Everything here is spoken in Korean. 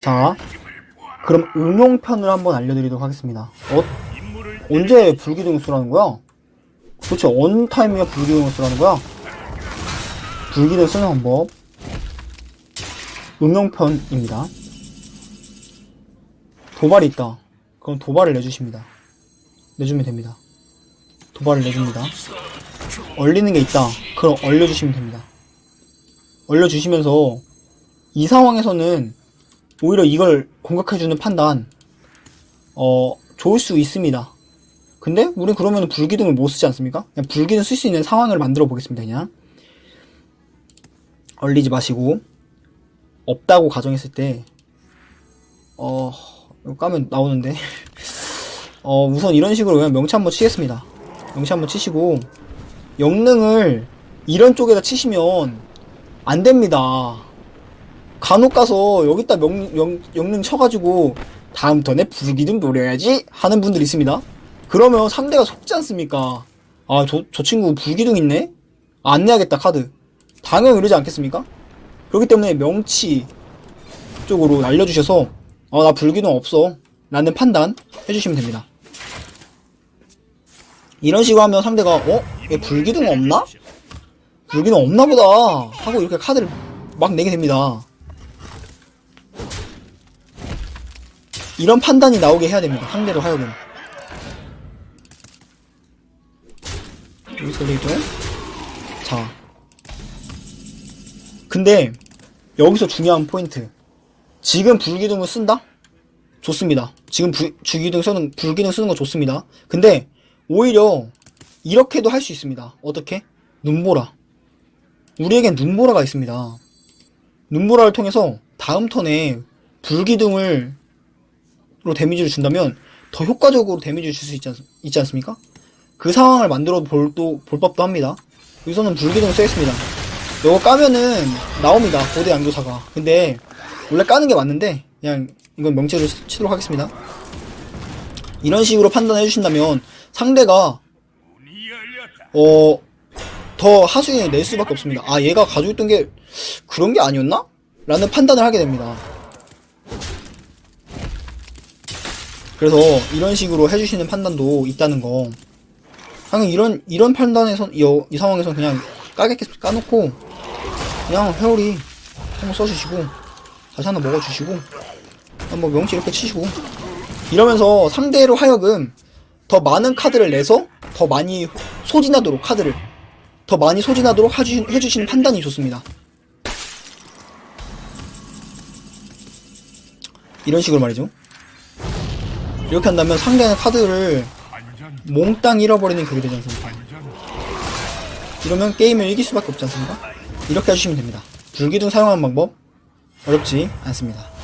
자, 그럼 응용편을 한번 알려드리도록 하겠습니다. 어, 언제 불기둥을 쓰라는 거야? 도대체 어느 타이밍에 불기둥을 쓰라는 거야? 불기둥 쓰는 방법. 응용편입니다. 도발이 있다. 그럼 도발을 내주십니다. 내주면 됩니다. 도발을 내줍니다. 얼리는 게 있다. 그럼 얼려주시면 됩니다. 얼려주시면서 이 상황에서는 오히려 이걸 공격해주는 판단, 어, 좋을 수 있습니다. 근데 우린 그러면 불기둥을 못 쓰지 않습니까? 그냥 불기둥 쓸 수 있는 상황을 만들어 보겠습니다, 그냥. 얼리지 마시고, 없다고 가정했을 때, 어, 까면 나오는데. 어, 우선 이런 식으로 그냥 명치 한번 치겠습니다. 명치 한번 치시고, 영능을 이런 쪽에다 치시면 안 됩니다. 간혹 가서 여기다 명, 영, 영능 쳐가지고 다음 턴에 불기둥 노려야지 하는 분들이 있습니다. 그러면 상대가 속지 않습니까? 아, 저, 저 친구 불기둥 있네? 아, 안 내야겠다, 카드. 당연히 이러지 않겠습니까? 그렇기 때문에 명치 쪽으로 알려주셔서, 어, 나 불기둥 없어. 라는 판단 해주시면 됩니다. 이런 식으로 하면 상대가, 어? 얘 불기둥 없나? 불기둥 없나 보다. 하고 이렇게 카드를 막 내게 됩니다. 이런 판단이 나오게 해야 됩니다. 상대로 하여금. 여기서 레이저. 자. 근데, 여기서 중요한 포인트. 지금 불기둥을 쓴다? 좋습니다. 지금 불, 주기둥 쓰는, 불기둥 쓰는 거 좋습니다. 근데, 오히려, 이렇게도 할 수 있습니다. 어떻게? 눈보라. 우리에겐 눈보라가 있습니다. 눈보라를 통해서 다음 턴에 불기둥을 로 데미지를 준다면 더 효과적으로 데미지를 줄 수 있지, 않, 있지 않습니까? 그 상황을 만들어 볼, 또, 볼 법도 합니다. 여기서는 불기둥 쓰겠습니다. 이거 까면은 나옵니다. 고대 양조사가. 근데 원래 까는 게 맞는데 그냥 이건 명체로 치도록 하겠습니다. 이런 식으로 판단해 주신다면 상대가 어, 더 하수인을 낼 수밖에 없습니다. 아, 얘가 가지고 있던 게 그런 게 아니었나? 라는 판단을 하게 됩니다. 그래서 이런 식으로 해주시는 판단도 있다는 거. 그냥 이런 이런 판단에선 이, 이 상황에선 그냥 까겠 까놓고 그냥 회오리 한번 써주시고 다시 하나 먹어주시고 한번 명치 이렇게 치시고 이러면서 상대로 하여금 더 많은 카드를 내서 더 많이 소진하도록 카드를 더 많이 소진하도록 해주, 해주시는 판단이 좋습니다. 이런 식으로 말이죠. 이렇게 한다면 상대는 카드를 몽땅 잃어버리는 격이 되지 않습니까? 이러면 게임을 이길 수밖에 없지 않습니까? 이렇게 해주시면 됩니다. 불기둥 사용하는 방법 어렵지 않습니다.